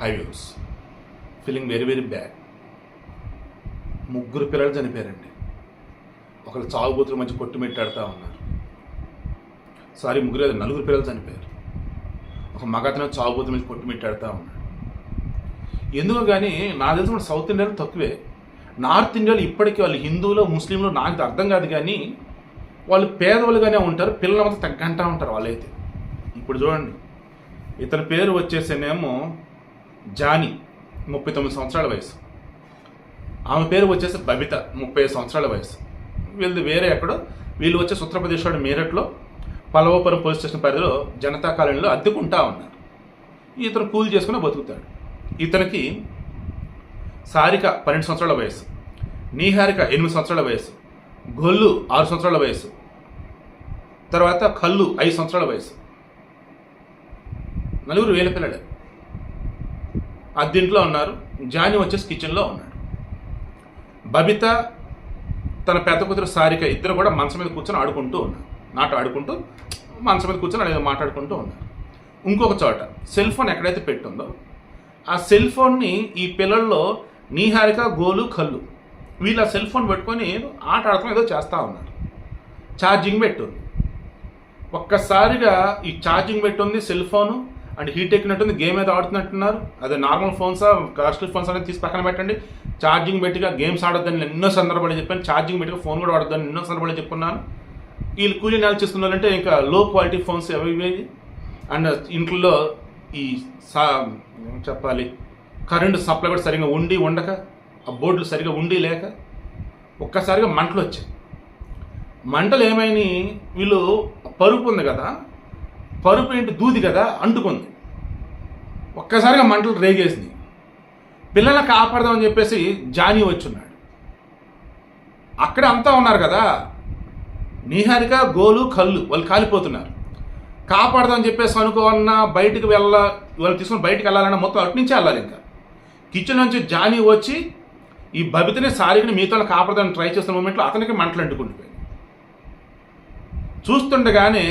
Highways feeling very very bad ముగ్గురు పిల్లలు చనిపోయారండి. ఒకళ్ళు చావుబోతుల మధ్య కొట్టుమిట్టాడుతూ ఉన్నారు. సారీ ముగ్గురు నలుగురు పిల్లలు చనిపోయారు. ఒక మగతను చావుబోతుల మధ్య కొట్టుమిట్టాడుతూ ఉన్నాడు. ఎందుకో కానీ నా తెలిసి మన సౌత్ ఇండియాలో తక్కువే. నార్త్ ఇండియాలో ఇప్పటికీ వాళ్ళు హిందువులు ముస్లింలు నాకు అర్థం కాదు కానీ వాళ్ళు పేదవాళ్ళుగానే ఉంటారు పిల్లల మాత్రం తగ్గంటా ఉంటారు వాళ్ళైతే. ఇప్పుడు చూడండి. ఇతని పేరు వచ్చేసేనేమో జాని ముప్పై తొమ్మిది సంవత్సరాల వయసు. ఆమె పేరు వచ్చేసి బబిత ముప్పై ఐదు సంవత్సరాల వయసు. వీళ్ళది వేరే ఎక్కడో. వీళ్ళు వచ్చేసి ఉత్తరప్రదేశ్లోని మీరట్లో పలవపురం పోలీస్ స్టేషన్ పరిధిలో జనతా కాలనీలో అద్దెకుంటా ఉన్నారు. ఇతను కూలి చేసుకుని బతుకుతాడు. ఇతనికి సారిక పన్నెండు సంవత్సరాల వయసు నీహారిక ఎనిమిది సంవత్సరాల వయసు గొల్లు ఆరు సంవత్సరాల వయసు తర్వాత కళ్ళు ఐదు సంవత్సరాల వయసు. నలుగురు వేల పిల్లలు. అద్దెంట్లో ఉన్నారు. జాని వచ్చేసి కిచెన్లో ఉన్నాడు బబిత తన పెద్ద కూతురు సారిక ఇద్దరు కూడా మంచం మీద కూర్చొని ఆడుకుంటూ ఉన్నారు. నాట ఆడుకుంటూ మంచం మీద కూర్చొని అనేది మాట్లాడుకుంటూ ఉన్నారు. ఇంకొక చోట సెల్ ఫోన్ ఎక్కడైతే పెట్టుందో ఆ సెల్ ఫోన్ని ఈ పిల్లల్లో నీహారిక గోలు కళ్ళు వీళ్ళు ఆ సెల్ ఫోన్ పెట్టుకొని ఆట ఆడుకుని ఏదో చేస్తూ ఉన్నారు. ఛార్జింగ్ పెట్టుంది. ఒక్కసారిగా ఈ ఛార్జింగ్ పెట్టుంది సెల్ ఫోను. అండ్ హీట్ ఎక్కినట్టుంది గేమ్ ఏదో ఆడుతున్నట్టున్నారు. అదే నార్మల్ ఫోన్సా కాస్ట్లీ ఫోన్స్ అనేది తీసి పక్కన పెట్టండి. ఛార్జింగ్ పెట్టిగా గేమ్స్ ఆడొద్దని ఎన్నో సందర్భాలు చెప్పాను. ఛార్జింగ్ పెట్టిగా ఫోన్ కూడా ఆడొద్దని ఎన్నో సందర్భాలు చెప్పుకున్నాను వీళ్ళు కూలీ నెల చేస్తున్నారంటే ఇంకా లో క్వాలిటీ ఫోన్స్ అవి ఇవి. అండ్ ఇంట్లో ఈ సా చెప్పాలి కరెంటు సప్లై కూడా సరిగా ఉండి ఉండక ఆ బోర్డులు సరిగా ఉండి లేక ఒక్కసారిగా మంటలు వచ్చాయి. మంటలు ఏమైనాయి? వీళ్ళు పరుపు ఉంది కదా పరుపు ఏంటి? దూది కదా అంటుకుంది. ఒక్కసారిగా మంటలు రేగేసింది. పిల్లల్ని కాపాడదామని చెప్పేసి జానీ వచ్చున్నాడు. అక్కడే అంతా ఉన్నారు కదా నీహారిక గోలు కళ్ళు వాళ్ళు కాలిపోతున్నారు. కాపాడదామని చెప్పేసి అనుకోవన్నా బయటికి వెళ్ళ వాళ్ళు తీసుకుని బయటికి వెళ్ళాలన్నా మొత్తం అటు నుంచే వెళ్ళాలి ఇంకా. కిచెన్ నుంచి జానీ వచ్చి ఈ బబితని సారిని మీతో కాపాడదాన్ని ట్రై చేస్తున్న మూమెంట్లో అతనికి మంటలు అంటుకుండిపోయింది చూస్తుండగానే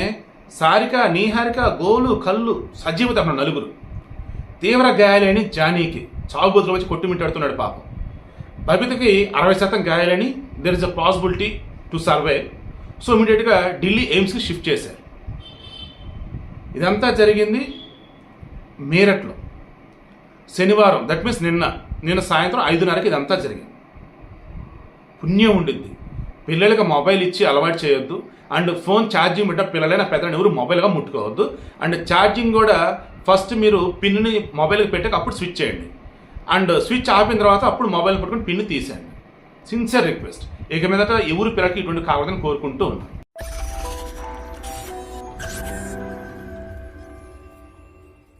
సారిక నీహారిక గోలు కళ్ళు సజీవ తమ నలుగురు. తీవ్ర గాయాలని జానీకి చావుబుద్ధులు వచ్చి కొట్టుమిట్టాడుతున్నాడు పాపం. బబితకి అరవై శాతం గాయాలని there is a possibility to survey so ఇమీడియట్గా ఢిల్లీ ఎయిమ్స్కి షిఫ్ట్ చేశారు. ఇదంతా జరిగింది మీరట్లో. శనివారం దట్ మీన్స్ నిన్న నిన్న సాయంత్రం ఐదున్నరకి ఇదంతా జరిగింది. పుణ్యం ఉండింది పిల్లలకి మొబైల్ ఇచ్చి అలవాటు చేయొద్దు. అండ్ ఫోన్ ఛార్జింగ్ పెట్ట పిల్లలైన పెద్దలను ఎవరు మొబైల్గా ముట్టుకోవద్దు. అండ్ ఛార్జింగ్ కూడా ఫస్ట్ మీరు పిన్ని మొబైల్కి పెట్టాక అప్పుడు స్విచ్ చేయండి. అండ్ స్విచ్ ఆపిన తర్వాత అప్పుడు మొబైల్ పట్టుకొని పిన్ తీసేయండి. సిన్సియర్ రిక్వెస్ట్ ఇక మీదట ఎవరు పిల్లలకి ఇటువంటి కావాలని కోరుకుంటూ ఉన్నాను